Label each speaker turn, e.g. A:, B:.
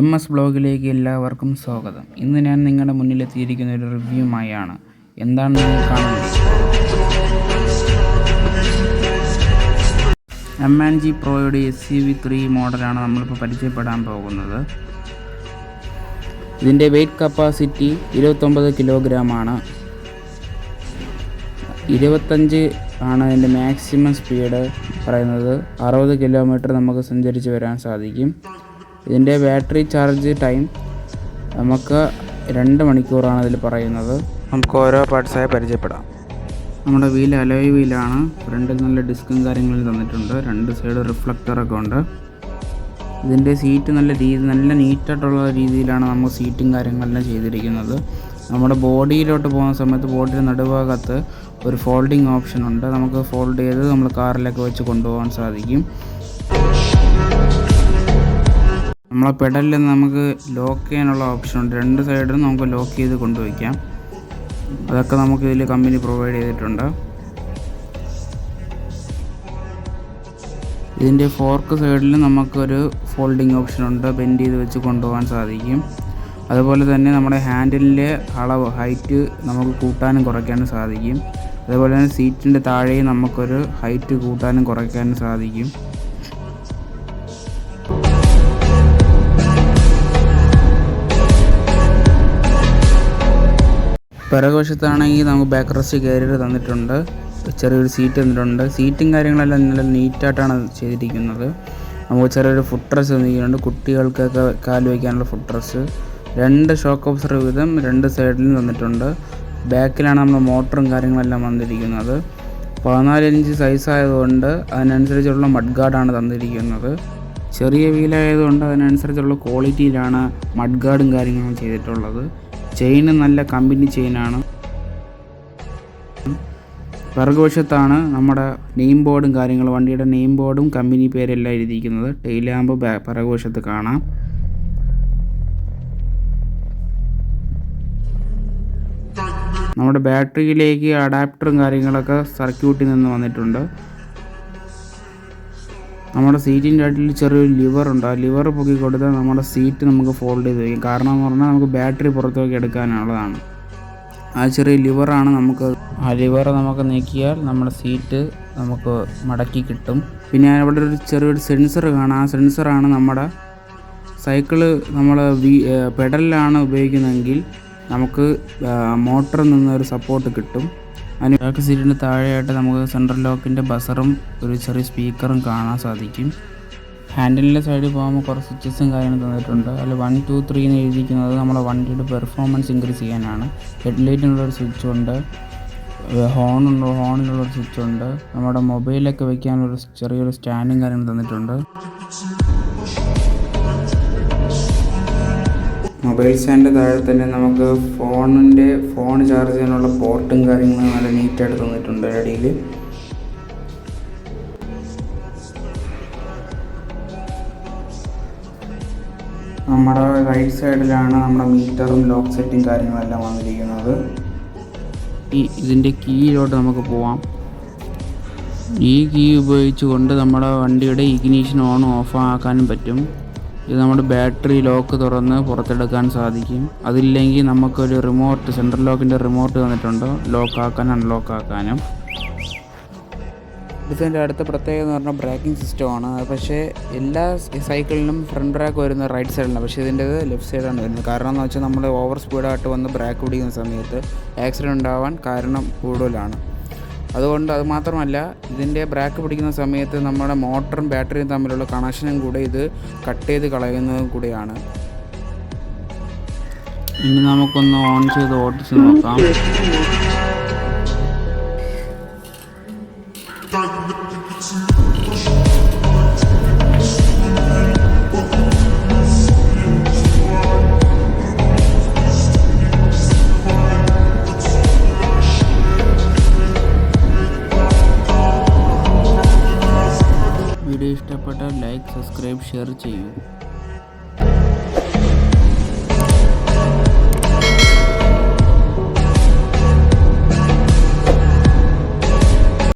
A: M S ബ്ലോഗിലേക്ക് എല്ലാവർക്കും സ്വാഗതം. ഇന്ന് ഞാൻ നിങ്ങളുടെ മുന്നിലെത്തിയിരിക്കുന്ന ഒരു റിവ്യൂമായാണ്. എന്താണ് നിങ്ങൾ കാണുന്നത്? എം ആൻ ജി പ്രോയുടെ എസ് സി വി ത്രീ മോഡലാണ് നമ്മളിപ്പോൾ പരിചയപ്പെടാൻ പോകുന്നത്. ഇതിന്റെ വെയ്റ്റ് കപ്പാസിറ്റി ഇരുപത്തൊമ്പത് കിലോഗ്രാം ആണ് ഇരുപത്തഞ്ച് ആണ് അതിന്റെ മാക്സിമം സ്പീഡ് പറയുന്നത്. അറുപത് കിലോമീറ്റർ നമുക്ക് സഞ്ചരിച്ച് വരാൻ സാധിക്കും. ഇതിന്റെ ബാറ്ററി ചാർജ് ടൈം നമുക്ക് രണ്ട് മണിക്കൂറാണ് ഇതിൽ പറയുന്നത്. നമുക്ക് ഓരോ പാർട്സായി പരിചയപ്പെടാം. നമ്മുടെ വീൽ അലോയ് വീലാണ്. ഫ്രണ്ടിൽ നല്ല ഡിസ്കും കാര്യങ്ങളും തന്നിട്ടുണ്ട്. രണ്ട് സൈഡ് റിഫ്ലക്ടറൊക്കെ ഉണ്ട്. ഇതിന്റെ സീറ്റ് നല്ല രീതി നല്ല നീറ്റായിട്ടുള്ള രീതിയിലാണ് നമ്മൾ സീറ്റും കാര്യങ്ങളെല്ലാം ചെയ്തിരിക്കുന്നത്. നമ്മുടെ ബോഡിയിലോട്ട് പോകുന്ന സമയത്ത് ബോഡിയുടെ നടുഭാഗത്ത് ഒരു ഫോൾഡിങ് ഓപ്ഷൻ ഉണ്ട്. നമുക്ക് ഫോൾഡ് ചെയ്ത് നമ്മൾ കാറിലൊക്കെ വെച്ച് കൊണ്ടുപോകാൻ സാധിക്കും. നമ്മളെ പെഡലിൽ നമുക്ക് ലോക്ക് ചെയ്യാനുള്ള ഓപ്ഷൻ ഉണ്ട്. രണ്ട് സൈഡിലും നമുക്ക് ലോക്ക് ചെയ്ത് കൊണ്ടുവയ്ക്കാം. അതൊക്കെ നമുക്ക് ഇതിൽ കമ്പനി പ്രൊവൈഡ് ചെയ്തിട്ടുണ്ട്. ഇതിന്റെ ഫോർക്ക് സൈഡിൽ നമുക്കൊരു ഫോൾഡിങ് ഓപ്ഷൻ ഉണ്ട്. ബെൻഡ് ചെയ്ത് വെച്ച് കൊണ്ടുപോകാൻ സാധിക്കും. അതുപോലെ തന്നെ നമ്മുടെ ഹാൻഡിലിന്റെ അളവ് ഹൈറ്റ് നമുക്ക് കൂട്ടാനും കുറയ്ക്കാനും സാധിക്കും. അതുപോലെ തന്നെ സീറ്റിന്റെ താഴെയും നമുക്കൊരു ഹൈറ്റ് കൂട്ടാനും കുറയ്ക്കാനും സാധിക്കും. പിറകുവശത്താണെങ്കിൽ നമുക്ക് ബാക്ക് റെസ്റ്റ് കാരിയർ തന്നിട്ടുണ്ട്. ചെറിയൊരു സീറ്റ് തന്നിട്ടുണ്ട്. സീറ്റും കാര്യങ്ങളെല്ലാം നല്ല നീറ്റായിട്ടാണ് ചെയ്തിരിക്കുന്നത്. നമുക്ക് ചെറിയൊരു ഫുഡ് ഡ്രസ്സ് തന്നിരിക്കുന്നുണ്ട് കുട്ടികൾക്കൊക്കെ കാൽ വയ്ക്കാനുള്ള ഫുഡ് ഡ്രസ്സ് രണ്ട് ഷോക്ക് ഓബ്സർ വീതം രണ്ട് സൈഡിലും തന്നിട്ടുണ്ട്. ബാക്കിലാണ് നമ്മൾ മോട്ടറും കാര്യങ്ങളെല്ലാം വന്നിരിക്കുന്നത്. പതിനാല് ഇഞ്ച് സൈസ് ആയതുകൊണ്ട് അതിനനുസരിച്ചുള്ള മഡ് ഗാർഡാണ് തന്നിരിക്കുന്നത്. ചെറിയ വീലായതുകൊണ്ട് അതിനനുസരിച്ചുള്ള ക്വാളിറ്റിയിലാണ് മഡ് ഗാർഡും കാര്യങ്ങളും ചെയ്തിട്ടുള്ളത്. ചെയിൻ നല്ല കമ്പനി ചെയിനാണ്. പിറകുവശത്താണ് നമ്മുടെ നെയിം ബോർഡും കാര്യങ്ങളും. വണ്ടിയുടെ നെയിം ബോർഡും കമ്പനി പേരെല്ലാം എഴുതിയിരിക്കുന്നത്. ടെയിൽ പിറകുവശത്ത് കാണാം. നമ്മുടെ ബാറ്ററിയിലേക്ക് അഡാപ്റ്ററും കാര്യങ്ങളൊക്കെ സർക്യൂട്ടിൽ നിന്ന് വന്നിട്ടുണ്ട്. നമ്മുടെ സീറ്റിന്റെ അടിയിൽ ചെറിയൊരു ലിവർ ഉണ്ട്. ആ ലിവർ പൊക്കി കൊടുത്താൽ നമ്മുടെ സീറ്റ് നമുക്ക് ഫോൾഡ് ചെയ്ത് വയ്ക്കും. കാരണം എന്ന് പറഞ്ഞാൽ നമുക്ക് ബാറ്ററി പുറത്തേക്ക് എടുക്കാനുള്ളതാണ്. ആ ചെറിയ ലിവറാണ് നമുക്ക് ആ ലിവർ നമുക്ക് നീക്കിയാൽ നമ്മുടെ സീറ്റ് നമുക്ക് മടക്കി കിട്ടും. പിന്നെ അവിടെ ഒരു ചെറിയൊരു സെൻസർ കാണാം. ആ സെൻസറാണ് നമ്മുടെ സൈക്കിൾ നമ്മൾ വി പെഡലിലാണ് ഉപയോഗിക്കുന്നതെങ്കിൽ നമുക്ക് മോട്ടറിൽ നിന്നൊരു ഒരു സപ്പോർട്ട് കിട്ടും. ബാക്ക് സീറ്റിന്റെ താഴെയായിട്ട് നമുക്ക് സെൻട്രൽ ലോക്കിന്റെ ബസറും ഒരു ചെറിയ സ്പീക്കറും കാണാൻ സാധിക്കും. ഹാൻഡിലിന്റെ സൈഡിൽ പോകുമ്പോൾ കുറച്ച് സ്വിച്ചസും കാര്യങ്ങളും തന്നിട്ടുണ്ട്. അതിൽ വൺ ടു ത്രീ എന്ന് എഴുതിയിരിക്കുന്നത് നമ്മുടെ വണ്ടിയുടെ പെർഫോമൻസ് ഇൻക്രീസ് ചെയ്യാനാണ്. ഹെഡ്ലൈറ്റിനുള്ളൊരു സ്വിച്ച് ഉണ്ട്. ഹോണുണ്ട് ഹോണിലുള്ളൊരു സ്വിച്ച് ഉണ്ട്. നമ്മുടെ മൊബൈലൊക്കെ വെക്കാനുള്ളൊരു ചെറിയൊരു സ്റ്റാൻഡും കാര്യങ്ങളും തന്നിട്ടുണ്ട്. മൊബൈൽ സ്റ്റാൻഡിന്റെ താഴെ തന്നെ നമുക്ക് ഫോണിന്റെ ഫോൺ ചാർജ് ചെയ്യാനുള്ള പോർട്ടും കാര്യങ്ങളും നല്ല നീറ്റായിട്ട് തന്നിട്ടുണ്ട് അടിയിൽ നമ്മുടെ റൈറ്റ് സൈഡിലാണ് നമ്മുടെ മീറ്ററും ലോക്ക് സെറ്റും കാര്യങ്ങളെല്ലാം വന്നിരിക്കുന്നത്. ഈ ഇതിന്റെ കീയിലോട്ട് നമുക്ക് പോവാം. ഈ കീ ഉപയോഗിച്ചുകൊണ്ട് നമ്മുടെ വണ്ടിയുടെ ഇഗ്നീഷൻ ഓൺ ഓഫ് ആക്കാനും പറ്റും. ഇത് നമ്മുടെ ബാറ്ററി ലോക്ക് തുറന്ന് പുറത്തെടുക്കാൻ സാധിക്കും. അതില്ലെങ്കിൽ നമുക്കൊരു റിമോട്ട് സെൻട്രൽ ലോക്കിന്റെ റിമോട്ട് തന്നിട്ടുണ്ട് ലോക്ക് ആക്കാനും അൺലോക്ക് ആക്കാനും. ഇതിന്റെ അടുത്ത പ്രത്യേകത എന്ന് പറഞ്ഞാൽ ബ്രേക്കിംഗ് സിസ്റ്റമാണ്. പക്ഷേ എല്ലാ സൈക്കിളിനും ഫ്രണ്ട് ബ്രേക്ക് വരുന്നത് റൈറ്റ് സൈഡിലാണ് പക്ഷേ ഇതിന്റെത് ലെഫ്റ്റ് സൈഡാണ് വരുന്നത്. കാരണം എന്ന് വെച്ചാൽ നമ്മൾ ഓവർ സ്പീഡായിട്ട് വന്ന് ബ്രേക്ക് പിടിക്കുന്ന സമയത്ത് ആക്സിഡന്റ് ഉണ്ടാവാൻ കാരണം കൂടുതലാണ്. അതുകൊണ്ട് അത് മാത്രമല്ല ഇതിന്റെ ബ്രേക്ക് പിടിക്കുന്ന സമയത്ത് നമ്മുടെ മോട്ടറും ബാറ്ററിയും തമ്മിലുള്ള കണക്ഷനും കൂടെ ഇത് കട്ട് ചെയ്ത് കളയുന്നതും കൂടിയാണ്. ഇനി നമുക്കൊന്ന് ഓൺ ചെയ്ത് ഓടിച്ച് നോക്കാം. ലൈക്ക് സബ്സ്ക്രൈബ് ഷെയർ ചെയ്യൂ.